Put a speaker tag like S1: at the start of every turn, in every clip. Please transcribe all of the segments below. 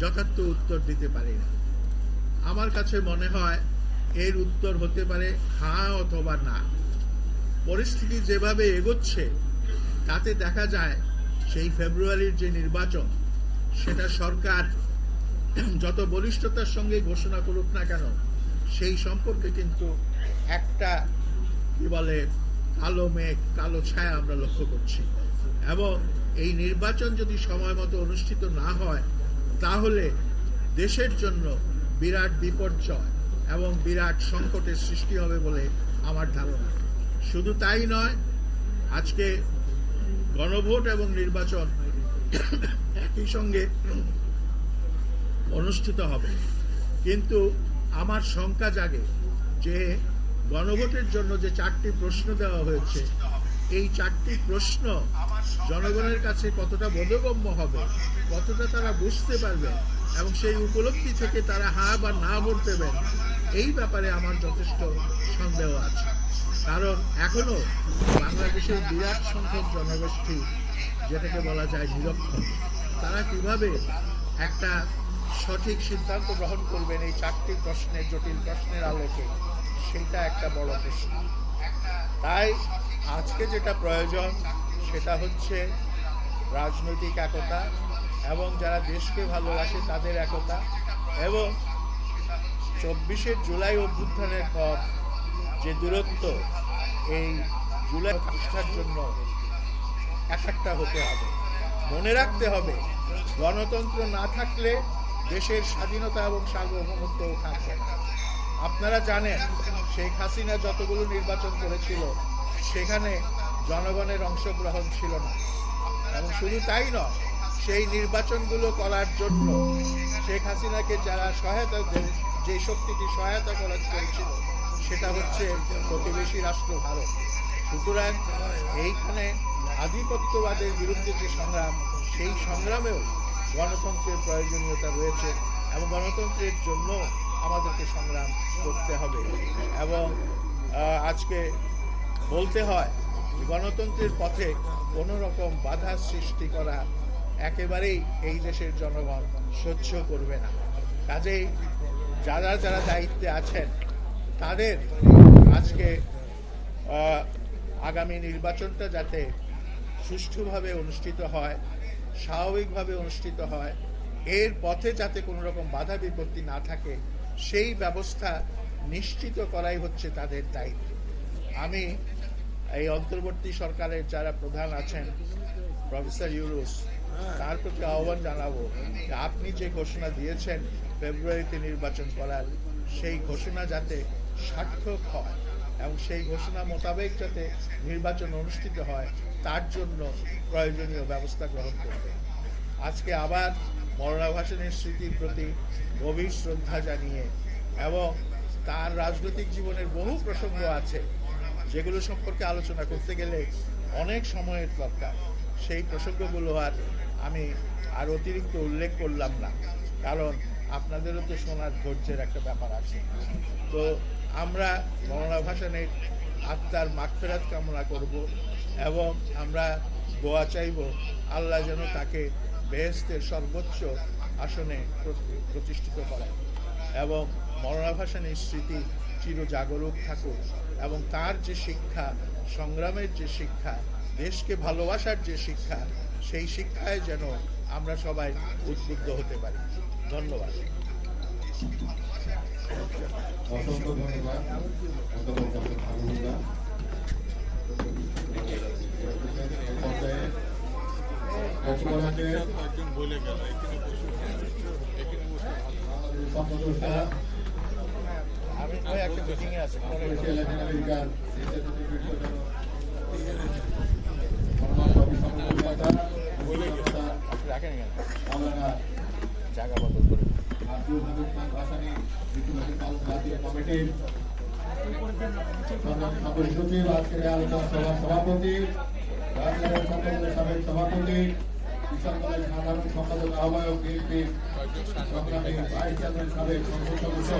S1: যথার্থ উত্তর দিতে পারি না। আমার কাছে মনে হয় এর উত্তর হতে পারে হ্যাঁ অথবা না। পরিস্থিতি যেভাবে এগোচ্ছে, তাতে দেখা যায় সেই ফেব্রুয়ারির যে নির্বাচন, সেটা সরকার যত বলিষ্ঠতার সঙ্গে ঘোষণা করুক না কেন, সেই সম্পর্কে কিন্তু একটা, কি বলে, কালো মেঘ, কালো ছায়া আমরা লক্ষ্য করছি। এবং এই নির্বাচন যদি সময় মতো অনুষ্ঠিত না হয় তাহলে দেশের জন্য বিরাট বিপর্যয় এবং বিরাট সংকটের সৃষ্টি হবে বলে আমার ধারণা। শুধু তাই নয়, আজকে গণভোট এবং নির্বাচন একই সঙ্গে অনুষ্ঠিত হবে। কিন্তু আমার শঙ্কা জাগে যে গণভোটের জন্য যে চারটি প্রশ্ন দেওয়া হয়েছে এই চারটি প্রশ্ন জনগণের কাছে কতটা বোধগম্য হবে, কতটা তারা বুঝতে পারবে এবং সেই উপলব্ধি থেকে তারা হা বা না ভোট দেবেন, এই ব্যাপারে আমার যথেষ্ট সন্দেহ আছে। কারণ এখনও বাংলাদেশের বিরাট সংখ্যক জনগোষ্ঠী, যেটাকে বলা যায় নিরক্ষর, তারা কীভাবে একটা সঠিক সিদ্ধান্ত গ্রহণ করবেন এই চারটি প্রশ্নের জটিল প্রশ্নের আলোকে, সেটা একটা বড় প্রশ্ন। তাই আজকে যেটা প্রয়োজন সেটা হচ্ছে রাজনৈতিক একতা এবং যারা দেশকে ভালোবাসে তাদের একতা এবং চব্বিশে জুলাই অভ্যুত্থানের পর যে দূরত্ব এই জুলাই প্রতিষ্ঠার জন্য এক একটা হতে হবে। মনে রাখতে হবে, গণতন্ত্র না থাকলে দেশের স্বাধীনতা এবং সার্বভৌমত্ব থাকবে না। আপনারা জানেন, শেখ হাসিনা যতগুলো নির্বাচন করেছিল, সেখানে জনগণের অংশগ্রহণ ছিল না। এবং শুধু তাই নয়, সেই নির্বাচনগুলো করার জন্য শেখ হাসিনাকে যারা সহায়তা যে- শক্তিটি সহায়তা করার করেছিল, সেটা হচ্ছে প্রতিবেশী রাষ্ট্র ভারত। সুতরাং এইখানে আধিপত্যবাদের বিরুদ্ধে যে সংগ্রাম, সেই সংগ্রামেও গণতন্ত্রের প্রয়োজনীয়তা রয়েছে এবং গণতন্ত্রের জন্য আমাদেরকে সংগ্রাম করতে হবে। এবং আজকে বলতে হয়, গণতন্ত্রের পথে কোনো রকম বাধা সৃষ্টি করা একেবারেই এই দেশের জনগণ সহ্য করবে না। কাজেই যারা যারা দায়িত্বে আছেন, তাদের আজকে আগামী নির্বাচনটা যাতে সুষ্ঠুভাবে অনুষ্ঠিত হয়, স্বাভাবিকভাবে অনুষ্ঠিত হয়, এর পথে যাতে কোনো রকম বাধা বিপত্তি না থাকে সেই ব্যবস্থা নিশ্চিত করাই হচ্ছে তাদের দায়িত্ব। আমি এই অন্তর্বর্তী সরকারের যারা প্রধান আছেন, প্রফেসর ইউরুস তার প্রতি আহ্বান জানাব আপনি যে ঘোষণা দিয়েছেন, ফেব্রুয়ারিতে নির্বাচন করার, সেই ঘোষণা যাতে সার্থক হয় এবং সেই ঘোষণা মোতাবেক যাতে নির্বাচন অনুষ্ঠিত হয়, তার জন্য প্রয়োজনীয় ব্যবস্থা গ্রহণ করবে। আজকে আবার মরণা ভাসানের স্মৃতির প্রতি গভীর শ্রদ্ধা জানিয়ে এবং তার রাজনৈতিক জীবনের বহু প্রসঙ্গ আছে, যেগুলো সম্পর্কে আলোচনা করতে গেলে অনেক সময়ের দরকার। সেই প্রসঙ্গগুলো আর আমি আর অতিরিক্ত উল্লেখ করলাম না, কারণ আপনাদেরও তো শোনার ধৈর্যের একটা ব্যাপার আছে। তো আমরা মরণা ভাসানের আত্মার মাগফেরাত কামনা করব এবং আমরা দোয়া চাইব, আল্লাহ যেন তাকে বেহেস্তের সর্বোচ্চ আসনে প্রতিষ্ঠিত করেন এবং মরণা ভাসানের স্মৃতি চির জাগরুক থাকুক এবং তার যে শিক্ষা, সংগ্রামের যে শিক্ষা, দেশকে ভালোবাসার যে শিক্ষা, সেই শিক্ষায় যেন আমরা সবাই উদ্বুদ্ধ হতে পারি। ধন্যবাদ।
S2: অসংখ্য ধন্যবাদ।
S1: জায়গা বদল করে
S2: আব্দুল হামিদ খান ভাসানী পালন জাতীয় কমিটির এই আলোচনা সভার সভাপতি সভাপতি কিশোর কলেজ সাধারণ সম্পাদক আহ্বায়ক বিএনপি সংগ্রামী ভাইস চেয়ারম্যান সাবেক সংসদ সদস্য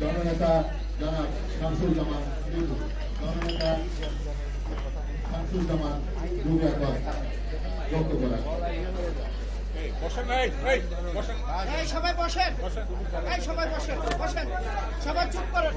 S2: জননেতা জনাব
S3: সবাই চুপ করেন।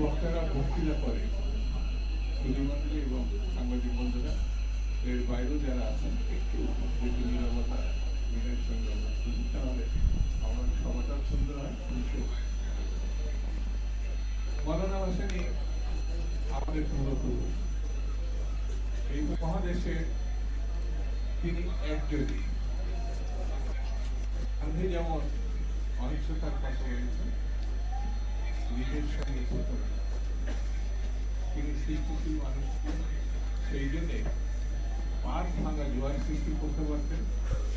S4: বক্তারা বক্তৃতা করে। সুধীমন্ডলী এবং সাংবাদিক বন্ধুরা, এর বাইরেও যারা আছেন, একটু নিরবতা মিনের সঙ্গে তাহলে আমার সভাটা সুন্দর হয় আমাদের পূর্বপুরুষ এই মহাদেশে তিনি একজনই গান্ধী যেমন অহিংসতার কথা বলেছেন নিজের সঙ্গে না। তিনি সৃষ্টিশীল মানুষ। সেই জন্যে পাঁচ ভাঙা জোয়ার সৃষ্টি করতে পারতেন,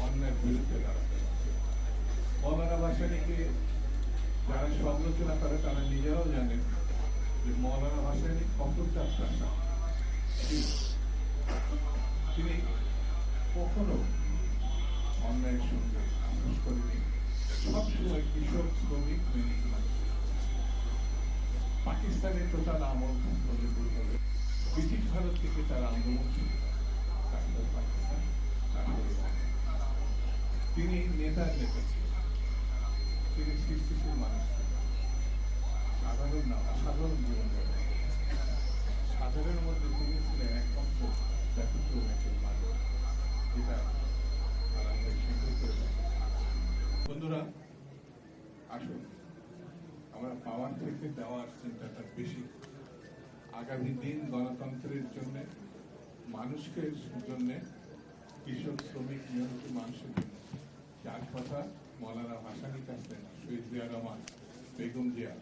S4: অন্যায়ের বিরুদ্ধে মৌলানা ভাসানীকে যারা সমালোচনা করে, তারা নিজেরাও জানেন যে মৌলানা ভাসানী কতটা প্রাসা তিনি কখনো অন্যায়ের সঙ্গে আপোষ করেনি সবসময় কৃষক শ্রমিক মেনে মানুষ পাকিস্তানের টোটাল আমল ব্রিটিশ ভারত থেকে তার আন্দোলন পাকিস্তান, তিনি নেতার নেতা ছিলেন। তিনি সৃষ্টিশীল মানুষ ছিলেন। সাধারণ না অসাধারণ জীবন। সাধারণের মধ্যে তিনি ছিলেন একমাত্র বন্ধুরা আসুন। আমরা পাওয়ার থেকে দেওয়ার চিন্তাটা বেশি। আগামী দিন গণতন্ত্রের জন্য, মানুষকে জন্য, কৃষক, শ্রমিক নিয়মিত মানুষের জন্য। যার কথা মৌলানা ভাসানি কাছে শহীদ জিয়া রহমান, বেগম জিয়া,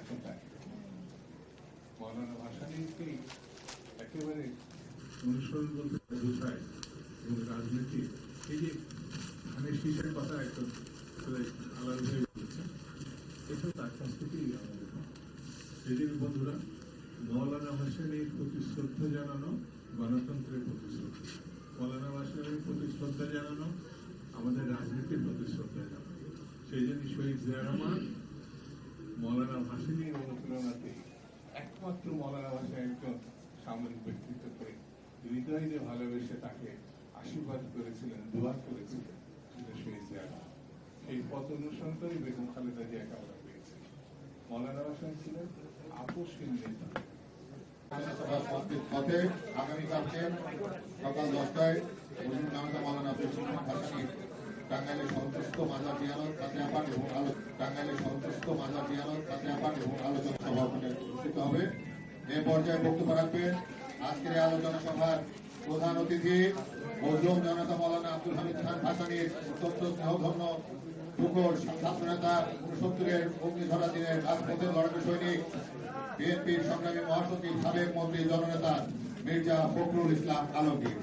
S4: এখন তাই। মৌলানা ভাসানিকেই একেবারে অনুসরণ বলতে বোঝায় এবং রাজনীতি, এই যে ধানের শীষের কথা একদম, আলাদা এটা তার কাছ থেকেই আমাদের সেদিন বন্ধুরা মৌলানা হোসেনের প্রতি শ্রদ্ধা জানানো গণতন্ত্রের প্রতি শ্রদ্ধা মৌলানা হোসেনের প্রতি শ্রদ্ধা জানানো আমাদের রাজনীতির প্রতি শ্রদ্ধা জানানো সেই জন্য শহীদ জিয়া রহমান মৌলানা ভাসিনীর অনুপ্রেরণাতে একমাত্র মৌলানা ভাষা একজন সামরিক ব্যক্তিত্ব করে হৃদয় দিয়ে ভালোবেসে তাকে আশীর্বাদ করেছিলেন দোয়া করেছিলেন শহীদ জিয়া রহমান এই পথ অনুসরণ করে বেগম খালেদা জিয়াকে আমরা মৌলানা হোসেন ছিলেন আপোষহীন নেতা।
S2: এ পর্যায়ে বক্তব্য রাখবেন আজকের আলোচনা সভার প্রধান অতিথি মজলুম জনতা মাওলানা আব্দুল হামিদ খান ভাসানীর অত্যন্ত স্নেহধন্য টুকর ছাত্র নেতা, উনসত্তরের অগ্নিধরা দিনের রাজপথের লড়াকু সৈনিক, বিএনপির সংগ্রামী মহাসচিব, সাবেক মন্ত্রী, জননেতা মির্জা ফখরুল ইসলাম আলমগীর।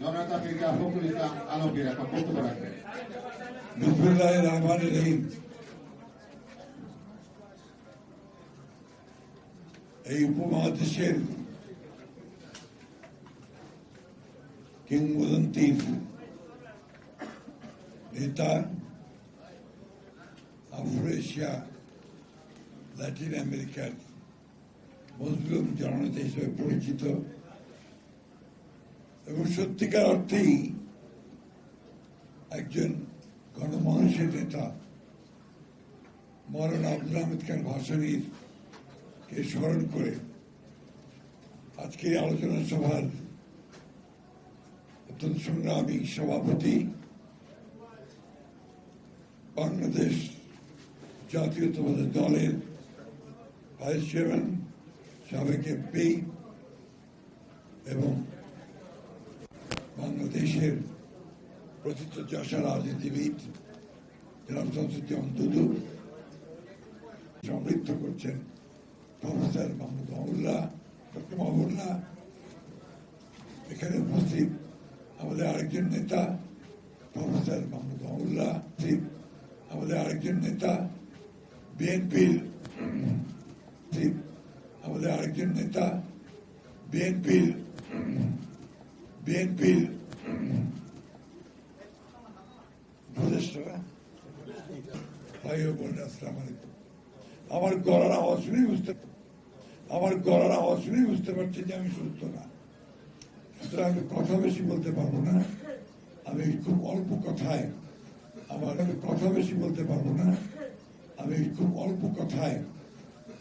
S2: জননেতা মির্জা ফখরুল ইসলাম আলমগীর এখন বক্তব্য রাখবেন।
S5: এই উপমহাদেশের কিংবদন্তির নেতা আফ্রো-এশিয়া ল্যাটিন আমেরিকার মজলুম জননেতা হিসেবে পরিচিত। এবং সত্যিকার অর্থেই একজন গণমানুষের নেতা মৌলানা আব্দুল আহমেদ খান ভাসানির কে স্মরণ করে আজকের আলোচনা সভার সনাতন সংগ্রামী সভাপতি বাংলাদেশ জাতীয়তাবাদী দলের ভাইস চেয়ারম্যান সাবেক এমপি এবং বাংলাদেশের প্রথিত যশা রাজনীতিবিদ, জনাব সংসদীয় দুদু সমৃদ্ধ করছেন প্রফেসর মাহমুদ মাহমুল্লাহ ডক্টর মাহমুল্লাহ এখানে উপস্থিত আমাদের আরেকজন নেতা প্রফেসর মাহমুদ উপস্থিত আমাদের আরেকজন নেতা বিএনপির উপস্থিত আমাদের আরেকজন নেতা বিএনপির বিএনপির ভাই ও আমার গলার আওয়াজ শুনেই বুঝতে আমার গলার আওয়াজ শুনেই বুঝতে পারছি যে আমি সুস্থ না সুতরাং আমি কথা বেশি বলতে পারব না আমি খুব অল্প কথায় আমার আমি কথা বেশি বলতে পারব না আমি খুব অল্প কথায়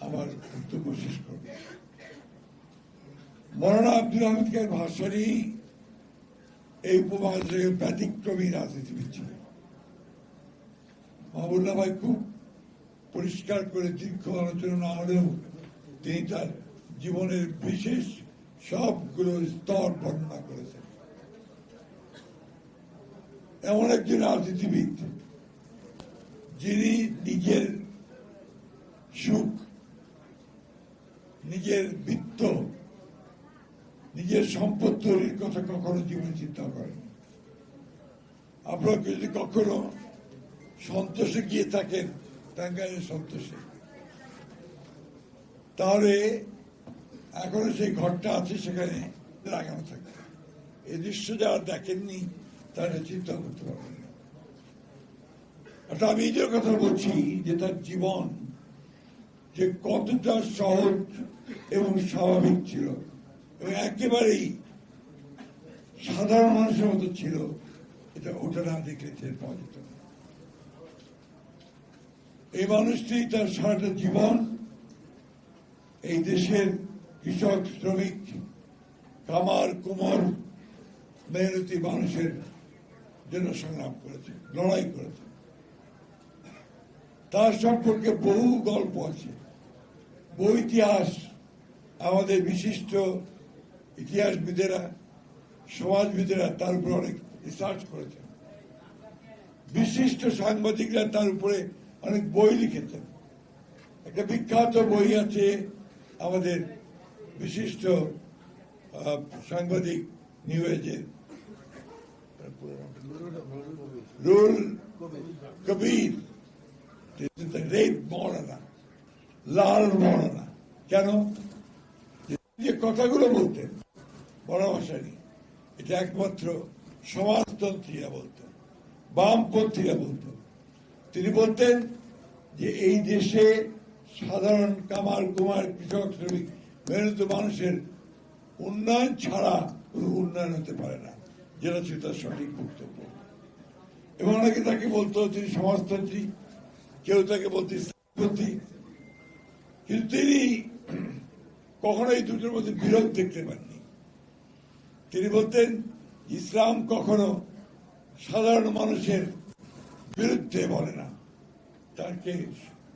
S5: আমার বক্তব্য শেষ করব। মরানা আব্দুল হামিদকে ভাষণই এই উপমহাদেশের ব্যতিক্রমী রাজনীতিবিদ ছিলেন। মাহবুল্লাহ ভাই খুব পরিষ্কার করে দীর্ঘ আলোচনা না হলেও তিনি তার জীবনের বিশেষ সবগুলো স্তর বর্ণনা করেছেন। এমন একজন রাজনীতিবিদ যিনি নিজের সুখ নিজের বৃত্ত নিজের সম্পদ তৈরির কথা কখনো জীবনে চিন্তা করেন। আপনারা যদি কখনো সন্তোষে গিয়ে থাকেন টাঙ্গাইলের সন্তোষে। তাহলে এখনও সেই ঘরটা আছে সেখানে লাগানো থাকে এই দৃশ্য যারা দেখেননি, তারা চিন্তা করতে পারবেন অর্থাৎ আমি যে কথা বলছি যে তার জীবন যে কতটা সহজ এবং স্বাভাবিক ছিল, এবং একেবারেই সাধারণ মানুষের মতো ছিল, এটা ওটা না দেখলে টের পাওয়া যেত এই মানুষটি তার সারাটা জীবন এই দেশের কৃষক, শ্রমিক কামার কুমার, মেহনতি মানুষের জন্য সংগ্রাম করেছে, লড়াই করেছে। তার সম্পর্কে বহু গল্প আছে। বহু ইতিহাস আমাদের বিশিষ্ট ইতিহাসবিদেরা, সমাজবিদেরা তার উপরে অনেক রিসার্চ করেছেন। বিশিষ্ট সাংবাদিকরা তার উপরে অনেক বই লিখেছেন। একটা বিখ্যাত বই আছে আমাদের বিশিষ্ট সাংবাদিক নিউ এজের রুল কবির। রেড মরানা লাল মরানা কেন যে কথাগুলো বলতেন বড় ভাষা নিয়ে এটা একমাত্র সমাজতন্ত্রীরা বলতেন বামপন্থীরা বলতেন তিনি বলতেন যে এই দেশে সাধারণ কামার, কুমার, কৃষক, শ্রমিক, মেহনত মানুষের উন্নয়ন ছাড়া কোনো উন্নয়ন হতে পারে না, যেটা ছিল তার সঠিক বক্তব্য। এবং অনেকে তাকে বলতো, তিনি সমাজতন্ত্রী কেউ তাকে বলতে ইসলামপন্থী কিন্তু তিনি কখনো এই দুটোর মধ্যে বিরোধ দেখতে পাননি। তিনি বলতেন, ইসলাম কখনো সাধারণ মানুষের বিরুদ্ধে বলে না। তাকে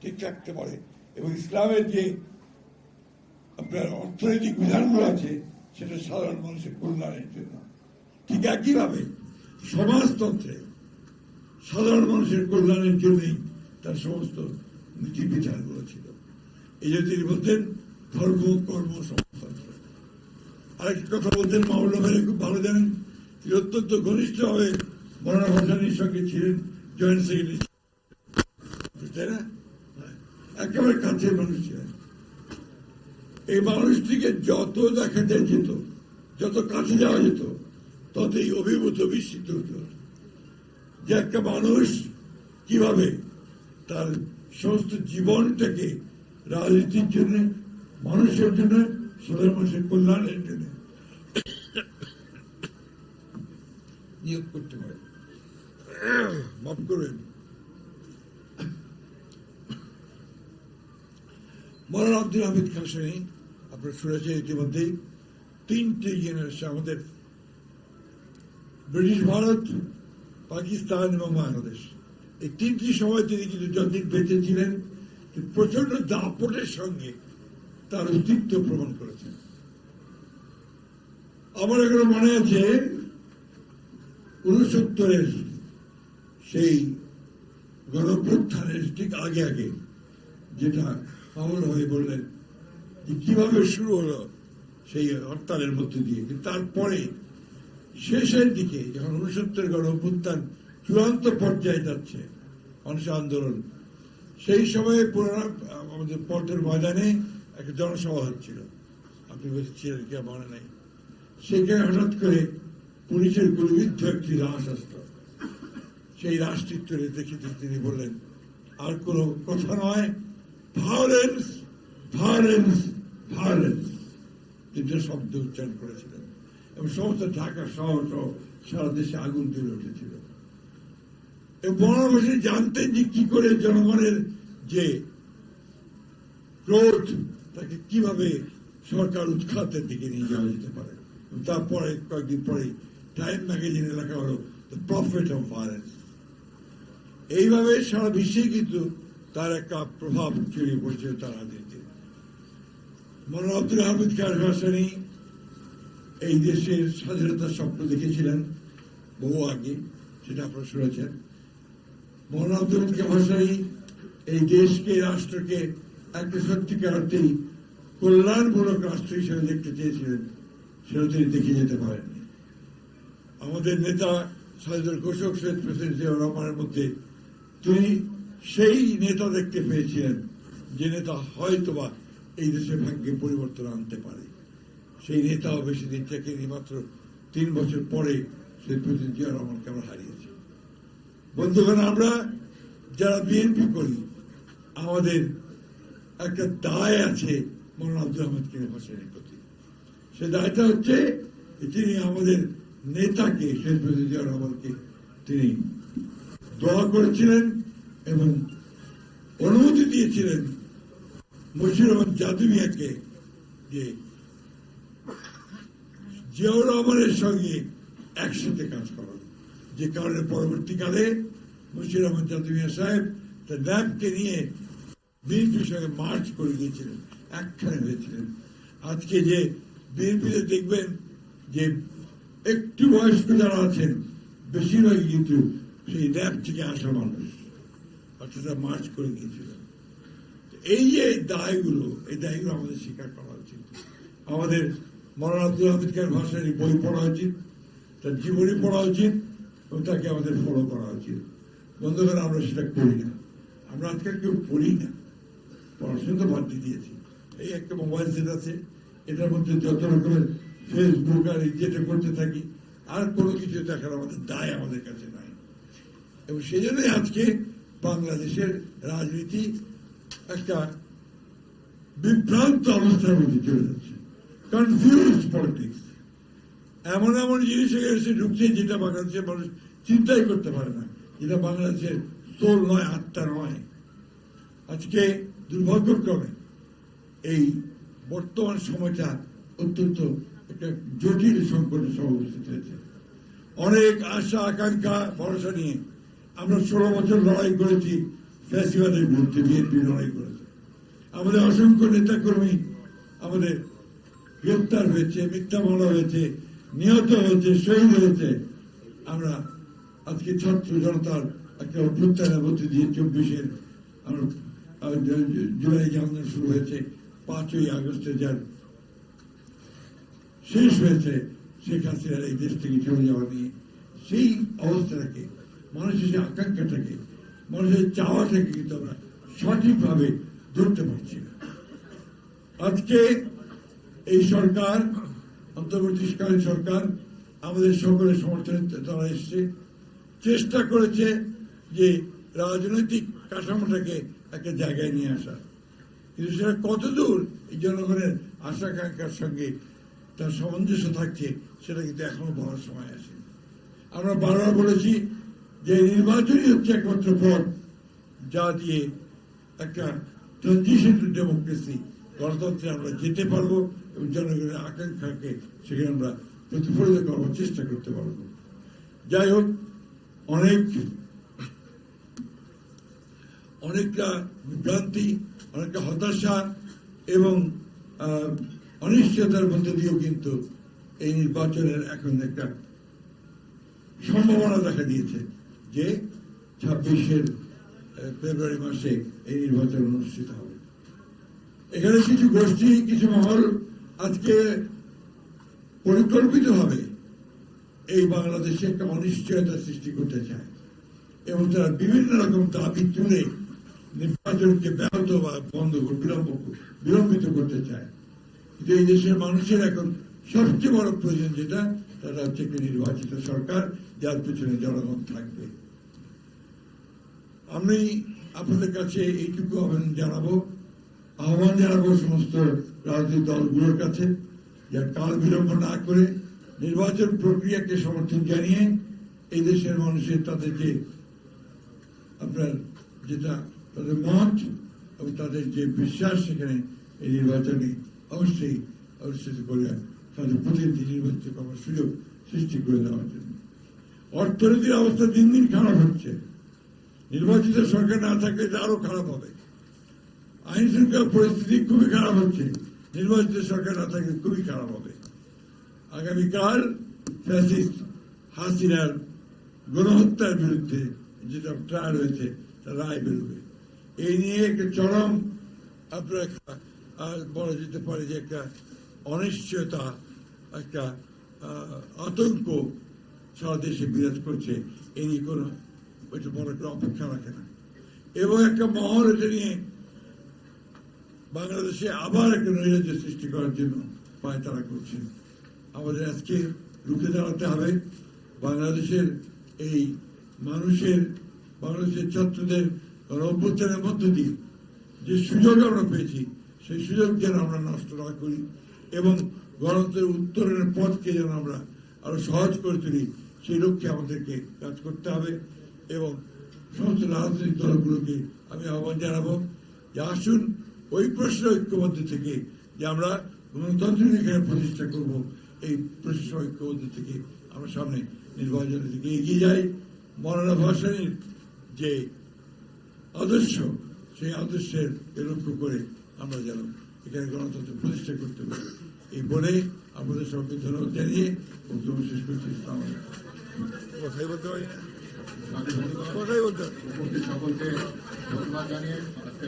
S5: ঠিক রাখতে পারে। এবং ইসলামের যে আপনার অর্থনৈতিক বিধানগুলো আছে, সেটা সাধারণ মানুষের কল্যাণের জন্য। ঠিক একইভাবে সমাজতন্ত্রে সাধারণ মানুষের কল্যাণের জন্যই তার সমস্ত নীতি বিচারগুলো ছিল। এই যে তিনি বলতেন, ধর্ম, কর্ম সমাজতন্ত্র আরেকটি কথা বলতেন মামলা ভাই খুব ভালো জানেন, তিনি অত্যন্ত ঘনিষ্ঠভাবে মরানা ভাসানির সঙ্গে ছিলেন, জয়েন্ট সেক্রেটারি। তাই না? একেবারে কাছে মানুষ ছিলেন। এই মানুষটিকে যত দেখা যায় যেত, যত কাছে যাওয়া যেত, ততই অভিভূত, বিস্মিত হতো। যে একটা মানুষ কীভাবে তার সমস্ত জীবনটাকে রাজনীতির জন্য, মানুষের জন্য সাধারণ মানুষের কল্যাণের জন্য। নিয়োগ করতে পারে। মাফ করবেন। মরান আব্দুল হামিদ খাসনি আপনারা শুনেছেন ইতিমধ্যেই, তিনটে জেনারেশন আমাদের ব্রিটিশ ভারত, পাকিস্তান এবং বাংলাদেশ। তিনটি সময় তিনি কিন্তু যতদিন বেঁচে ছিলেন প্রচণ্ড দাপটের সঙ্গে তার অস্তিত্ব প্রমাণ করেছেন। আমার এখনও মনে আছে উনসত্তরের সেই গণপ্রত্থানের ঠিক আগে আগে যেটা মামুন হয়ে বললেন যে কীভাবে শুরু হলো সেই হরতালের মধ্যে দিয়ে। তারপরে শেষের দিকে যখন উনসত্তর গণ অভ্যুত্থান চূড়ান্ত পর্যায়ে যাচ্ছে মানুষ আন্দোলন। সেই সময়ে পুরানা, আমাদের পল্টের ময়দানে একটা জনসভা হচ্ছিল। আপনি বলছিলেন কি মনে নাই। সেখানে হঠাৎ করে পুলিশের গুলিবিদ্ধ একটি লাশ আসলো। সেই রাষ্ট্রীয় দেখে তিনি বললেন, আর কোনো কথা নয়। ভায়োলেন্স ভায়োলেন্স ভায়োলেন্স তিনটা শব্দ উচ্চারণ করেছিলেন। এবং সমস্ত ঢাকা শহর সহ সারা দেশে আগুন জ্বলে উঠেছিল। বনবাসী জানতেন যে কি করে জনগণের যে ক্রোধ তাকে কীভাবে সরকার উৎখাতের দিকে নিয়ে যাওয়া যেতে পারে। তারপরে কয়েকদিন পরে টাইম ম্যাগাজিনে লেখা হলো প্রফিট অফ ভায়োলেন্স এইভাবে সারা বিশ্বে কিন্তু তার একটা প্রভাব ছড়িয়ে পড়ছে তার রাজনীতি মৌলানা আব্দুল হামিদ খান হাসানি এই দেশের স্বাধীনতার স্বপ্ন দেখেছিলেন বহু আগে, সেটা আপনারা শুনেছেন। খান হাসানি এই দেশকে, রাষ্ট্রকে একটা সত্যিকার অর্থেই কল্যাণমূলক রাষ্ট্র হিসেবে দেখতে চেয়েছিলেন সেটা তিনি দেখে যেতে পারেননি। আমাদের নেতা সাইদুল ঘোষক সৈয়দ প্রেসিডেন্ট জিয়াউর রহমানের মধ্যে তিনি সেই নেতা দেখতে পেয়েছিলেন, যে নেতা হয়তোবা এই দেশের ভাগ্যে পরিবর্তন আনতে পারে। সেই নেতাও বেশি দিন থেকে মাত্র তিন বছর পরে সেই প্রেসিডেন্ট জিয়াউর রহমানকে আমরা হারিয়েছি। বন্ধুগণ, আমরা যারা বিএনপি করি, আমাদের একটা দায় আছে মৌলানা আব্দুল আহমদ কিনে হোসেনের প্রতি। সে দায়টা হচ্ছে তিনি আমাদের নেতাকে প্রেসিডেন্ট জিয়াউর রহমানকে তিনি দোয়া করেছিলেন এবং অনুমতি দিয়েছিলেন মশিউর রহমান জাদুমিয়াকে যে জিয়াউর রহমানের সঙ্গে একসাথে কাজ করার যে কারণে পরবর্তীকালে মশিউর রহমান জাদুমিয়া সাহেব তার ল্যাবকে নিয়ে বিএনপির সঙ্গে মার্চ করে দিয়েছিলেন, একখানে হয়েছিলেন। আজকে যে বিএনপিতে দেখবেন যে একটু বয়স্ক যারা আছেন বেশিরভাগই কিন্তু সেই ল্যাব থেকে আসা মানুষ, অর্থাৎ মার্চ করে গিয়েছিলেন এই যে দায়গুলো, এই দায়গুলো আমাদের স্বীকার করা উচিত। আমাদের মৌলানা আব্দুল হামিদ খান ভাষার বই পড়া উচিত, তার জীবনী পড়া উচিত তাকে আমাদের ফলো করা উচিত। বন্ধুগণ, আমরা সেটা করি না। আমরা আজকাল কেউ পড়ি না। পড়াশোনা তো বাদ দিয়েছি। এই একটা মোবাইল সেট আছে। এটার মধ্যে যত রকমের ফেসবুক আর এই যেটা করতে থাকি, আর কোনো কিছু দেখার আমাদের দায় আমাদের কাছে নাই। এবং সেই জন্যই আজকে বাংলাদেশের রাজনীতি একটা বিভ্রান্ত অবস্থার মধ্যে চলে যাচ্ছে। কনফিউজ পলিটিক্স এমন এমন জিনিস এসে ঢুকছে যেটা বাংলাদেশের মানুষ চিন্তাই করতে পারে না। যেটা বাংলাদেশের সোল নয়, আত্মা নয়। আজকে দুর্ভাগ্যক্রমে এই বর্তমান সময়টা অত্যন্ত একটা জটিল সংকটের সমাবেশিত হয়েছে। অনেক আশা, আকাঙ্ক্ষা, ভরসা নিয়ে আমরা ষোলো বছর লড়াই করেছি, ফ্যাসিবাদের বিরুদ্ধে বিএনপি লড়াই করেছে। আমাদের অসংখ্য নেতাকর্মী আমাদের গ্রেপ্তার হয়েছে, মিথ্যা মামলা হয়েছে নিহত হয়েছে, শহীদ হয়েছে। আমরা আজকে ছাত্র জনতার একটা অভ্যুত্থানের মধ্যে দিয়ে চব্বিশের জুলাই যে আন্দোলন শুরু হয়েছে, পাঁচই আগস্টে যার শেষ হয়েছে, শেখ হাসিনার এই দেশ থেকে চলে যাওয়া নিয়ে। সেই অবস্থাটাকে, মানুষের সেই আকাঙ্ক্ষাটাকে, মানুষের চাওয়াটাকে কিন্তু আমরা সঠিকভাবে ধরতে পারছি না। আজকে এই সরকার অন্তর্বর্তীকালীন সরকার আমাদের সকলের সমর্থনে তারা এসছে। চেষ্টা করেছে যে রাজনৈতিক কাঠামোটাকে একটা জায়গায় নিয়ে আসা। কিন্তু সেটা কতদূর এই জনগণের আশা আকাঙ্ক্ষার সঙ্গে তার সামঞ্জস্য থাকছে, সেটা কিন্তু এখনও বলার সময় আসেনি। আমরা বারবার বলেছি যে নির্বাচনই হচ্ছে একমাত্র পথ যা দিয়ে একটা ট্রানজিশন টু ডেমোক্রেসি গণতন্ত্রে আমরা যেতে পারব এবং জনগণের আকাঙ্ক্ষাকে সেখানে আমরা প্রতিফলিত করার চেষ্টা করতে পারব। যাই হোক, অনেক, অনেকটা বিভ্রান্তি, অনেকটা হতাশা এবং অনিশ্চয়তার মধ্যে দিয়েও কিন্তু এই নির্বাচনের এখন একটা সম্ভাবনা দেখা দিয়েছে যে ছাব্বিশের ফেব্রুয়ারি মাসে এই নির্বাচন অনুষ্ঠিত হবে। এখানে কিছু গোষ্ঠী, কিছু মহল আজকে পরিকল্পিতভাবে এই বাংলাদেশে একটা অনিশ্চয়তা সৃষ্টি করতে চায়। এবং তারা বিভিন্ন রকম দাবি তুলে নির্বাচনকে ব্যাহত বা বন্ধ বিলম্ব বিলম্বিত করতে চায়। কিন্তু এই দেশের মানুষের এখন সবচেয়ে বড় প্রয়োজন যেটা তারা হচ্ছে একটি নির্বাচিত সরকার, যার পেছনে জনগণ থাকবে। আমি আপনাদের কাছে এইটুকু আহ্বান জানাব আহ্বান জানাব সমস্ত রাজনৈতিক দলগুলোর কাছে যে কাল বিলম্ব না করে নির্বাচন প্রক্রিয়াকে সমর্থন জানিয়ে এই দেশের মানুষের তাদের যে আপনার যেটা তাদের মত এবং তাদের যে বিশ্বাস সেখানে এই নির্বাচনে অবশ্যই অনুষ্ঠিত করে তাদের প্রতিনিধি নির্বাচিত করার সুযোগ সৃষ্টি করে দেওয়ার জন্য। অর্থনীতির অবস্থা দিন দিন খারাপ হচ্ছে। নির্বাচিত সরকার না থাকলে আরও খারাপ হবে। আইন শৃঙ্খলা পরিস্থিতি খুবই খারাপ হচ্ছে। নির্বাচিত সরকার না থাকলে খুবই খারাপ হবে। আগামীকাল ফ্যাসিস্ট হাসিনার গণহত্যার বিরুদ্ধে যেটা ট্রায়াল হয়েছে তার রায় বেরোবে। এই নিয়ে একটা চরম আপনার একটা আহ, বলা যেতে পারে যে একটা অনিশ্চয়তা একটা আতঙ্ক সারা দেশে বিরাজ করছে। এই নিয়ে কোনো ওইটা বড় কোনো অপেক্ষা রাখে না। এবং একটা মহল এটা নিয়ে বাংলাদেশে আবার একটা নৈরাজ্য সৃষ্টি করার জন্য পায় তারা করছে। আমাদের আজকে রুখে দাঁড়াতে হবে। বাংলাদেশের এই মানুষের, বাংলাদেশের ছাত্রদের অভ্যুত্থানের মধ্য দিয়ে যে সুযোগ আমরা পেয়েছি, সেই সুযোগ যেন আমরা নষ্ট না করি এবং গণতন্ত্রের উত্তরণের পথকে যেন আমরা আরও সহজ করে তুলি, সেই লক্ষ্যে আমাদেরকে কাজ করতে হবে এবং সমস্ত রাজনৈতিক দলগুলোকে আমি আহ্বান জানাব যে আসুন ওই প্রশ্ন ঐক্যবদ্ধ থেকে যে আমরা গণতন্ত্র এখানে প্রতিষ্ঠা করব, এই প্রশ্ন ঐক্যবদ্ধ থেকে আমরা সামনে নির্বাচনের দিকে এগিয়ে যাই। মরানা ভাসানির যে আদর্শ, সেই আদর্শের লক্ষ্য করে আমরা যেন এখানে গণতন্ত্র প্রতিষ্ঠা করতে পারি। এই বলে আপনাদের সবকে ধন্যবাদ জানিয়ে বক্তব্য শেষ করছি।
S2: উপস্থিত সকলকে ধন্যবাদ জানিয়ে আজকে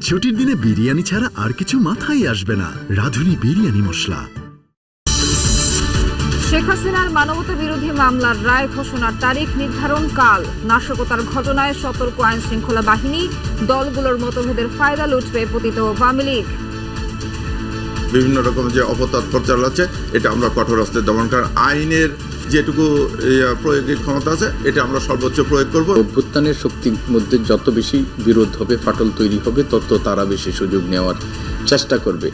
S6: ছুটির দিনে বিরিয়ানি ছাড়া আর কিছু মাথায় আসবে না। রাঁধুনি বিরিয়ানি মশলা।
S7: শেখ হাসিনার মানবতা বিরোধী মামলার রায় ঘোষণার তারিখ নির্ধারণ কাল। নাশকতার ঘটনায় সতর্ক আইন শৃঙ্খলা বাহিনী দলগুলোর মতভেদের ফায়দা লুটবে পতিত আওয়ামী লীগ।
S8: বিভিন্ন রকম যে অপতৎপর চালাচ্ছে এটা আমরা কঠোর হস্তে দমন করার আইনের যেটুকু প্রয়োগের ক্ষমতা আছে এটা আমরা সর্বোচ্চ প্রয়োগ করব।
S9: অভ্যুত্থানের শক্তির মধ্যে যত বেশি বিরোধ হবে ফাটল তৈরি হবে তত তারা বেশি সুযোগ নেওয়ার চেষ্টা করবে।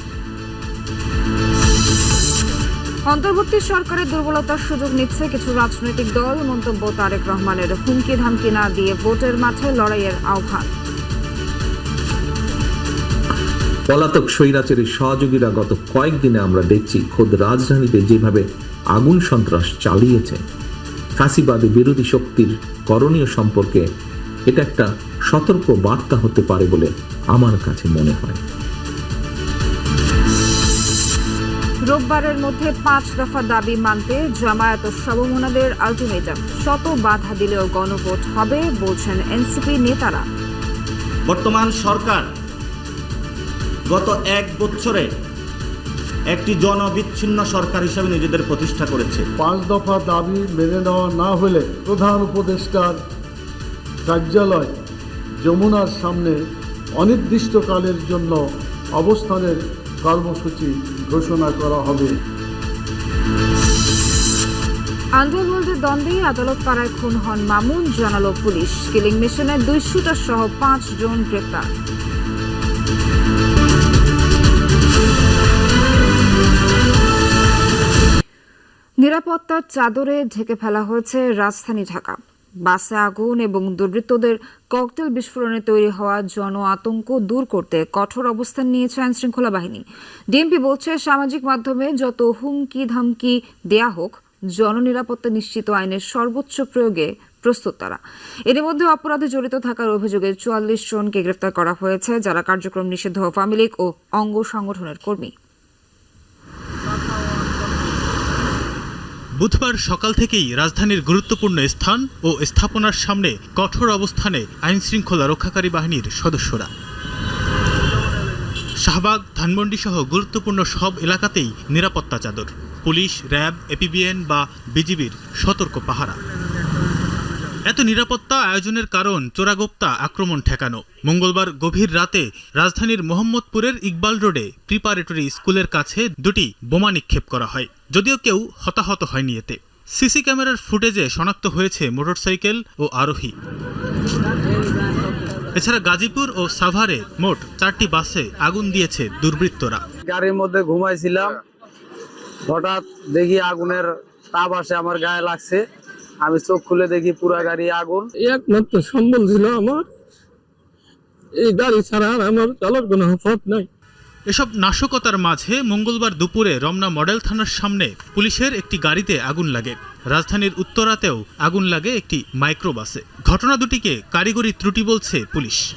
S7: অন্তর্বর্তী সরকারের দুর্বলতার সুযোগ নিচ্ছে কিছু রাজনৈতিক দল, মন্তব্য তারেক রহমানের হুমকি ধামকি না দিয়ে ভোটের মাঠে লড়াইয়ের আহ্বান।
S10: পলাতক স্বৈরাচারী সহযোগীরা গত কয়েকদিনে আমরা দেখছি খোদ রাজধানীতে যেভাবে আগুন সন্ত্রাস চালিয়েছে ফাঁসিবাদী বিরোধী শক্তির করণীয় সম্পর্কে এটা একটা সতর্ক বার্তা হতে পারে বলে আমার কাছে মনে হয়।
S7: রোববারের মধ্যে পাঁচ দফা দাবি মানতে জামায়াত ও সবমনাদের আলটিমেটাম। শত বাধা দিলেও গণভোট হবে বলছেন এনসিপি নেতারা।
S11: বর্তমান সরকার গত এক বছরে একটি জনবিচ্ছিন্ন সরকার হিসাবে নিজেদের প্রতিষ্ঠা করেছে।
S12: পাঁচ দফা দাবি মেনে নেওয়া না হলে প্রধান উপদেষ্টার কার্যালয় যমুনার সামনে অনির্দিষ্টকালের জন্য অবস্থানের কর্মসূচি ঘোষণা করা হবে।
S7: আন্ডারওয়ার্ল্ডের দ্বন্দ্বে আদালত পাড়ায় খুন হন মামুন, জানালো পুলিশ। কিলিং মিশনে দুই শুটার সহ পাঁচ জন গ্রেপ্তার। নিরাপত্তার চাদরে ঢেকে ফেলা হয়েছে রাজধানী ঢাকা। বাসে আগুন এবং দুর্বৃত্তদের ককটেল বিস্ফোরণে তৈরি হওয়া জন আতঙ্ক দূর করতে কঠোর অবস্থান নিয়েছে আইন শৃঙ্খলা বাহিনী। ডিএমপি বলছে, সামাজিক মাধ্যমে যত হুমকি ধামকি দেয়া হোক, জননিরাপত্তা নিশ্চিত আইনের সর্বোচ্চ প্রয়োগে প্রস্তুত তারা। এর মধ্যে অপরাধে জড়িত থাকার অভিযোগে চুয়াল্লিশ জনকে গ্রেফতার করা হয়েছে, যারা কার্যক্রম নিষিদ্ধ আওয়ামী ও অঙ্গ সংগঠনের কর্মী।
S13: বুধবার সকাল থেকেই রাজধানীর গুরুত্বপূর্ণ স্থান ও স্থাপনার সামনে কঠোর অবস্থানে আইন শৃঙ্খলা রক্ষাকারী বাহিনীর সদস্যরা। শাহবাগ ধানমন্ডি সহ গুরুত্বপূর্ণ সব এলাকাতেই নিরাপত্তা চাদর, পুলিশ, র্যাব, এপিবিএন বা বিজিবির সতর্ক পাহারা। এত নিরাপত্তা আয়োজনের কারণ চোরাগোপ্তা আক্রমণ ঠেকানো। মঙ্গলবার গভীর রাতে রাজধানীর মোহাম্মদপুরের ইকবাল রোডে প্রিপারেটরি স্কুলের কাছে দুটি বোমা নিক্ষেপ করা হয়। যদিও কেউ হতাহত হয়নি এতে। সিসি ক্যামেরার ফুটেজে শনাক্ত হয়েছে মোটরসাইকেল ও আরোহী। এছাড়া গাজীপুর ও সাভারে মোট চারটি বাসে আগুন দিয়েছে দুর্বৃত্তরা।
S12: গাড়ির মধ্যে ঘুমাইছিলাম। হঠাৎ দেখি আগুনের তাপ আসে আমার গায়ে লাগছে। আমি চোখ খুলে দেখি পুরা গাড়ি আগুন। একমাত্র সম্বল ছিল আমার। এই গাড়ি ছাড়া আর আমার চলার কোনো পথ নাই।
S13: এসব নাশকতার মাঝে মঙ্গলবার দুপুরে রমনা মডেল থানার সামনে পুলিশের একটি গাড়িতে আগুন লাগে। রাজধানীর উত্তরাতেও আগুন লাগে একটি মাইক্রোবাসে। ঘটনা দুটিকে কারিগরি ত্রুটি বলছে পুলিশ।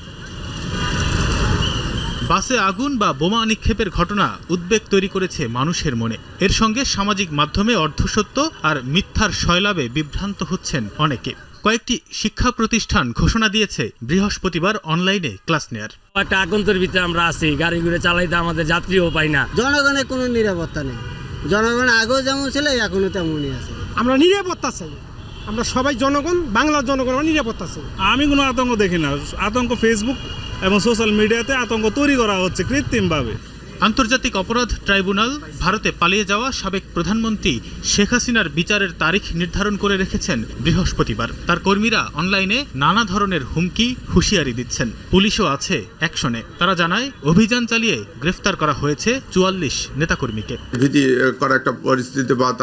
S13: বাসে আগুন বা বোমা নিক্ষেপের ঘটনা উদ্বেগ তৈরি করেছে মানুষের মনে। এর সঙ্গে সামাজিক মাধ্যমে অর্ধসত্য আর মিথ্যার শয়লাভে বিভ্রান্ত হচ্ছেন অনেকে। কয়েকটি শিক্ষা প্রতিষ্ঠান ঘোষণা দিয়েছে বৃহস্পতিবার অনলাইনে ক্লাস নেয়ার।
S12: একটা আগন্তুর ভিতরে আমরা আছি গাড়ি ঘুরে চালাইতে আমাদের যাত্রীও পাই না।
S3: জনগণের কোনো নিরাপত্তা নেই। জনগণ আগেও যেমন ছিল এখনও তেমনই আছে।
S12: আমরা নিরাপত্তা চাই। আমরা সবাই জনগণ বাংলার জনগণ নিরাপত্তা চাই।
S13: আমি কোনো আতঙ্ক দেখি না। আতঙ্ক ফেসবুক এবং সোশ্যাল মিডিয়াতে আতঙ্ক তৈরি করা হচ্ছে কৃত্রিমভাবে। আন্তর্জাতিক অপরাধ ট্রাইব্যুনাল ভারতে পালিয়ে যাওয়া সাবেক প্রধানমন্ত্রী শেখ হাসিনার বিচারের তারিখ নির্ধারণ করে রেখেছেন বৃহস্পতিবার। তার কর্মীরা অনলাইনে নানা ধরনের হুমকি, হুঁশিয়ারি দিচ্ছেন। পুলিশও আছে অ্যাকশনে তারা জানায়, অভিযান চালিয়ে গ্রেফতার করা হয়েছে চুয়াল্লিশ নেতাকর্মীকে।
S8: ভীতি করা একটা পরিস্থিতি বা